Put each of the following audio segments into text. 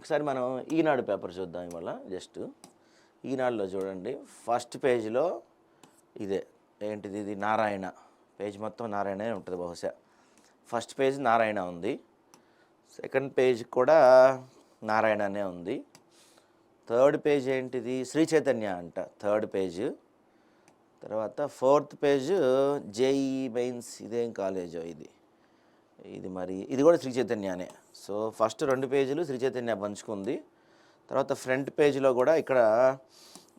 ఒకసారి మనం ఈనాడు పేపర్ చూద్దాం ఇవాళ జస్ట్ ఈనాడులో చూడండి. ఫస్ట్ పేజీలో ఇదే ఏంటిది ఇది? నారాయణ. పేజ్ మొత్తం నారాయణనే ఉంటుంది బహుశా. ఫస్ట్ పేజ్ నారాయణ ఉంది. సెకండ్ పేజ్ కూడా నారాయణనే ఉంది. థర్డ్ పేజ్ ఏంటిది? శ్రీ చైతన్య అంట థర్డ్ పేజ్. తర్వాత ఫోర్త్ పేజ్ జేఈ మెయిన్స్ ఇదేం కాలేజో ఇది. ఇది మరి ఇది కూడా శ్రీ చైతన్యనే. సో ఫస్ట్ రెండు పేజీలు శ్రీ చైతన్య పంచుకుంది. తర్వాత ఫ్రంట్ పేజీలో కూడా ఇక్కడ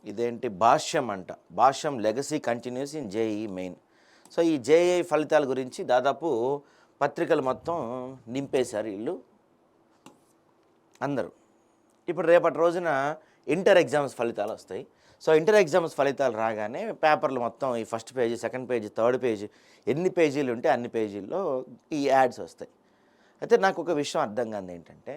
ఇదేంటి భాష్యం అంట. Bhashyam legacy continues in JEE main. So ఈ జేఈ ఫలితాల గురించి దాదాపు పత్రికలు మొత్తం నింపేశారు వీళ్ళు అందరూ. ఇప్పుడు రేపటి రోజున ఇంటర్ ఎగ్జామ్స్ ఫలితాలు వస్తాయి. సో ఇంటర్ ఎగ్జామ్స్ ఫలితాలు రాగానే పేపర్లు మొత్తం ఈ first page second page third page ఎన్ని పేజీలు ఉంటే అన్ని పేజీల్లో ఈ యాడ్స్ వస్తాయి. అయితే నాకు ఒక విషయం అర్థం కాదు ఏంటంటే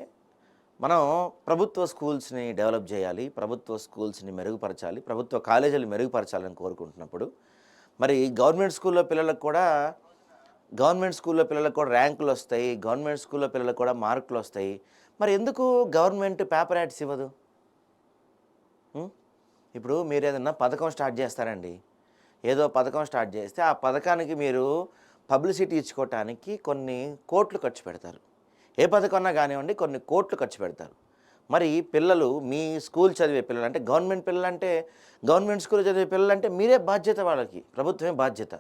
మనం ప్రభుత్వ స్కూల్స్ని డెవలప్ చేయాలి ప్రభుత్వ స్కూల్స్ని మెరుగుపరచాలి ప్రభుత్వ కాలేజీలు మెరుగుపరచాలని కోరుకుంటున్నప్పుడు మరి గవర్నమెంట్ స్కూల్లో పిల్లలకు కూడా గవర్నమెంట్ స్కూల్లో పిల్లలకు కూడా ర్యాంకులు వస్తాయి గవర్నమెంట్ స్కూల్లో పిల్లలకు కూడా మార్కులు వస్తాయి. మరి ఎందుకు గవర్నమెంట్ పేపర్ యాడ్స్ ఇవ్వదు? ఇప్పుడు మీరు ఏదన్నా పథకం స్టార్ట్ చేస్తారండి. ఏదో పథకం స్టార్ట్ చేస్తే ఆ పథకానికి మీరు పబ్లిసిటీ ఇచ్చుకోవటానికి కొన్ని కోట్లు ఖర్చు పెడతారు. ఏ పథకం అన్నా కానివ్వండి కొన్ని కోట్లు ఖర్చు పెడతారు. మరి పిల్లలు మీ స్కూల్ చదివే పిల్లలు అంటే గవర్నమెంట్ పిల్లలు అంటే గవర్నమెంట్ స్కూల్ చదివే పిల్లలు అంటే మీరే బాధ్యత వాళ్ళకి ప్రభుత్వమే బాధ్యత.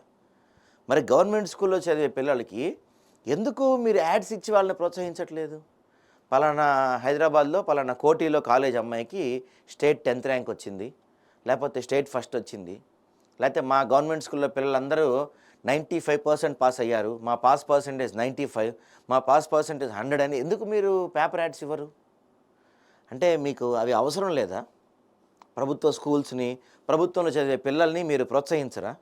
మరి గవర్నమెంట్ స్కూల్లో చదివే పిల్లలకి ఎందుకు మీరు యాడ్స్ ఇచ్చి వాళ్ళని ప్రోత్సహించట్లేదు? పలానా హైదరాబాద్లో పలానా కోటిలో కాలేజ్ అమ్మాయికి స్టేట్ టెన్త్ ర్యాంక్ వచ్చింది. లేకపోతే స్టేట్ ఫస్ట్ వచ్చింది. లేకపోతే మా గవర్నమెంట్ స్కూల్లో పిల్లలందరూ నైంటీ ఫైవ్ పర్సెంట్ పాస్ అయ్యారు. మా పాస్ పర్సెంటేజ్ నైంటీ ఫైవ్. మా పాస్ పర్సెంటేజ్ హండ్రెడ్ అని ఎందుకు మీరు పేపర్ యాడ్స్ ఇవ్వరు? అంటే మీకు అవి అవసరం లేదా? ప్రభుత్వ స్కూల్స్ని ప్రభుత్వంలో చదివే పిల్లల్ని మీరు ప్రోత్సహించరా?